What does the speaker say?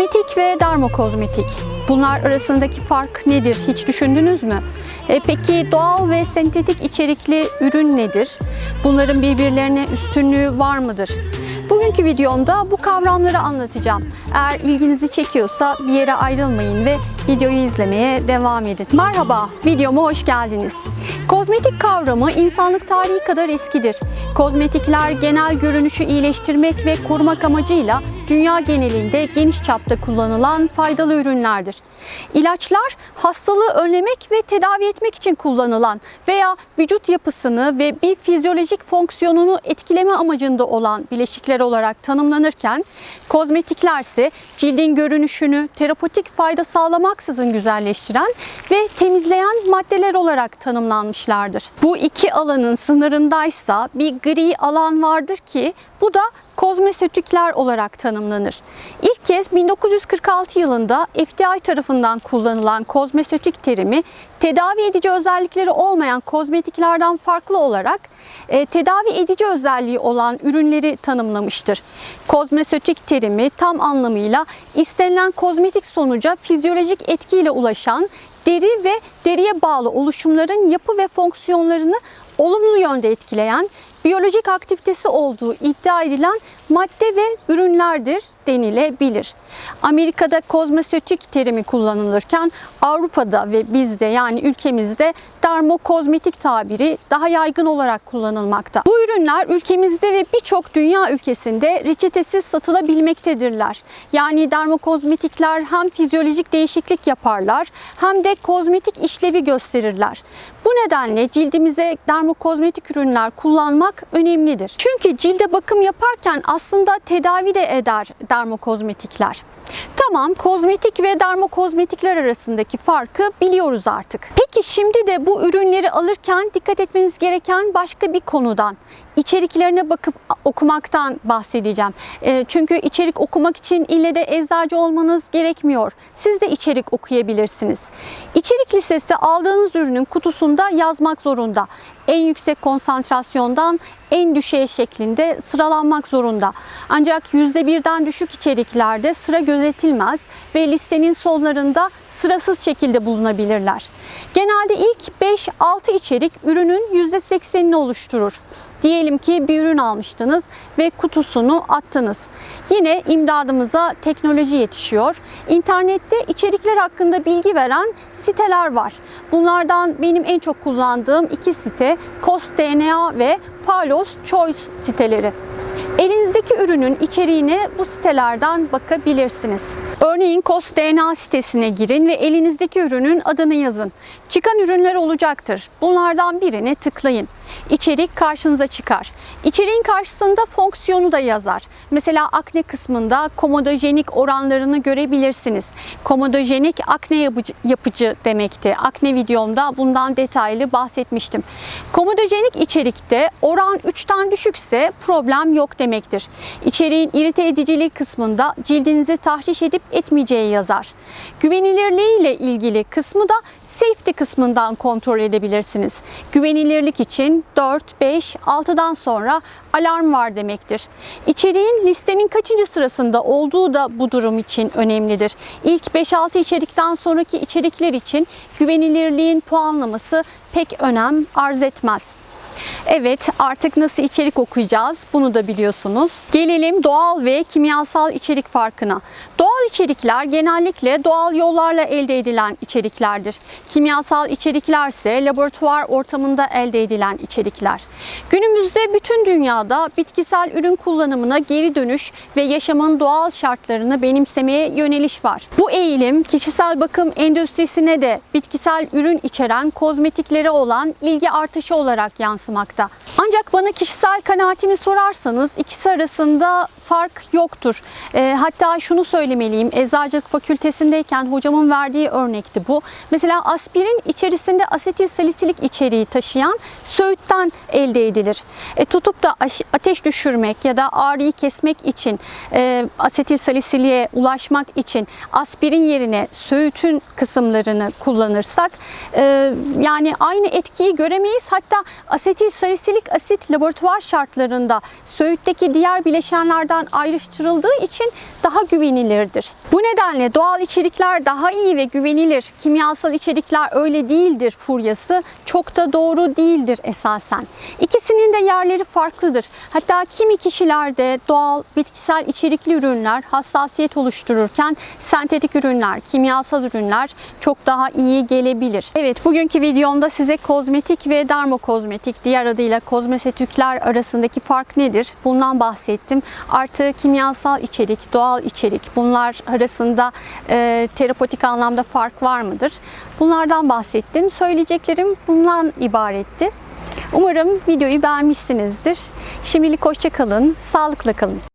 Kozmetik ve dermokozmetik. Bunlar arasındaki fark nedir? Hiç düşündünüz mü? E, peki doğal ve sentetik içerikli ürün nedir? Bunların birbirlerine üstünlüğü var mıdır? Bugünkü videomda bu kavramları anlatacağım. Eğer ilginizi çekiyorsa bir yere ayrılmayın ve videoyu izlemeye devam edin. Merhaba, videoma hoş geldiniz. Kozmetik kavramı insanlık tarihi kadar eskidir. Kozmetikler genel görünüşü iyileştirmek ve korumak amacıyla dünya genelinde geniş çapta kullanılan faydalı ürünlerdir. İlaçlar hastalığı önlemek ve tedavi etmek için kullanılan veya vücut yapısını ve bir fizyolojik fonksiyonunu etkileme amacında olan bileşikler olarak tanımlanırken kozmetikler ise cildin görünüşünü terapötik fayda sağlamaksızın güzelleştiren ve temizleyen maddeler olarak tanımlanmışlardır. Bu iki alanın sınırındaysa bir gri alan vardır ki bu da kozmetikler olarak tanımlanır. İlk kez 1946 yılında FDI tarafından kullanılan kozmetik terimi tedavi edici özellikleri olmayan kozmetiklerden farklı olarak e, tedavi edici özelliği olan ürünleri tanımlamıştır. Kozmetik terimi tam anlamıyla istenilen kozmetik sonuca fizyolojik etkiyle ulaşan deri ve deriye bağlı oluşumların yapı ve fonksiyonlarını olumlu yönde etkileyen biyolojik aktivitesi olduğu iddia edilen madde ve ürünlerdir denilebilir. Amerika'da kozmetik terimi kullanılırken Avrupa'da ve bizde yani ülkemizde dermokozmetik tabiri daha yaygın olarak kullanılmakta. Bu ürünler ülkemizde ve birçok dünya ülkesinde reçetesiz satılabilmektedirler. Yani dermokozmetikler hem fizyolojik değişiklik yaparlar hem de kozmetik işlevi gösterirler. Bu nedenle cildimize dermokozmetik ürünler kullanmak önemlidir. Çünkü cilde bakım yaparken aslında tedavi de eder dermokozmetikler. Tamam, kozmetik ve dermokozmetikler arasındaki farkı biliyoruz artık. Peki şimdi de bu ürünleri alırken dikkat etmemiz gereken başka bir konudan, içeriklerine bakıp okumaktan bahsedeceğim. E, çünkü içerik okumak için ille de eczacı olmanız gerekmiyor. Siz de içerik okuyabilirsiniz. İçerik listesi aldığınız ürünün kutusunda yazmak zorunda. En yüksek konsantrasyondan en düşüğe şeklinde sıralanmak zorunda. Ancak %1'den düşük içeriklerde sıra gözetilmez ve listenin sonlarında sırasız şekilde bulunabilirler. Genelde ilk 5-6 içerik ürünün %80'ini oluşturur. Diyelim ki bir ürün almıştınız ve kutusunu attınız. Yine imdadımıza teknoloji yetişiyor. İnternette içerikler hakkında bilgi veren siteler var. Bunlardan benim en çok kullandığım iki site CostDNA ve Palos Choice siteleri. Elinizdeki ürünün içeriğine bu sitelerden bakabilirsiniz. Örneğin CostDNA sitesine girin ve elinizdeki ürünün adını yazın. Çıkan ürünler olacaktır. Bunlardan birini tıklayın. İçerik karşınıza çıkar. İçeriğin karşısında fonksiyonu da yazar. Mesela akne kısmında komodojenik oranlarını görebilirsiniz. Komodojenik akne yapıcı, yapıcı demekti. Akne videomda bundan detaylı bahsetmiştim. Komodojenik içerikte oran 3'ten düşükse problem yok demektir. İçeriğin irite ediciliği kısmında cildinizi tahriş edip etmeyeceği yazar. Güvenilirliği ile ilgili kısmı da safety kısmından kontrol edebilirsiniz. Güvenilirlik için 4, 5, 6'dan sonra alarm var demektir. İçeriğin listenin kaçıncı sırasında olduğu da bu durum için önemlidir. İlk 5-6 içerikten sonraki içerikler için güvenilirliğin puanlaması pek önem arz etmez. Evet artık nasıl içerik okuyacağız bunu da biliyorsunuz. Gelelim doğal ve kimyasal içerik farkına. Doğal içerikler genellikle doğal yollarla elde edilen içeriklerdir. Kimyasal içerikler ise laboratuvar ortamında elde edilen içerikler. Günümüzde bütün dünyada bitkisel ürün kullanımına geri dönüş ve yaşamın doğal şartlarını benimsemeye yöneliş var. Bu eğilim kişisel bakım endüstrisine de bitkisel ürün içeren kozmetiklere olan ilgi artışı olarak yansımakta. Ancak bana kişisel kanaatimi sorarsanız ikisi arasında fark yoktur. E, hatta şunu söylemeliyim. Eczacılık fakültesindeyken hocamın verdiği örnekti bu. Mesela aspirin içerisinde asetil salisilik içeriği taşıyan söğütten elde edilir. E, tutup da ateş düşürmek ya da ağrıyı kesmek için e, asetil salisiliğe ulaşmak için aspirin yerine söğütün kısımlarını kullanırsak e, yani aynı etkiyi göremeyiz. Hatta asetil asetil salisilik asit laboratuvar şartlarında söğütteki diğer bileşenlerden ayrıştırıldığı için daha güvenilirdir. Bu nedenle doğal içerikler daha iyi ve güvenilir, kimyasal içerikler öyle değildir furyası çok da doğru değildir esasen. İkisinin de yerleri farklıdır. Hatta kimi kişilerde doğal bitkisel içerikli ürünler hassasiyet oluştururken sentetik ürünler, kimyasal ürünler çok daha iyi gelebilir. Evet bugünkü videomda size kozmetik ve dermokozmetik diğer adıyla kozmetikler arasındaki fark nedir? Bundan bahsettim. Artı kimyasal içerik, doğal içerik bunlar arasında e, terapotik anlamda fark var mıdır? Bunlardan bahsettim. Söyleyeceklerim bundan ibaretti. Umarım videoyu beğenmişsinizdir. Şimdilik hoşça kalın, sağlıkla kalın.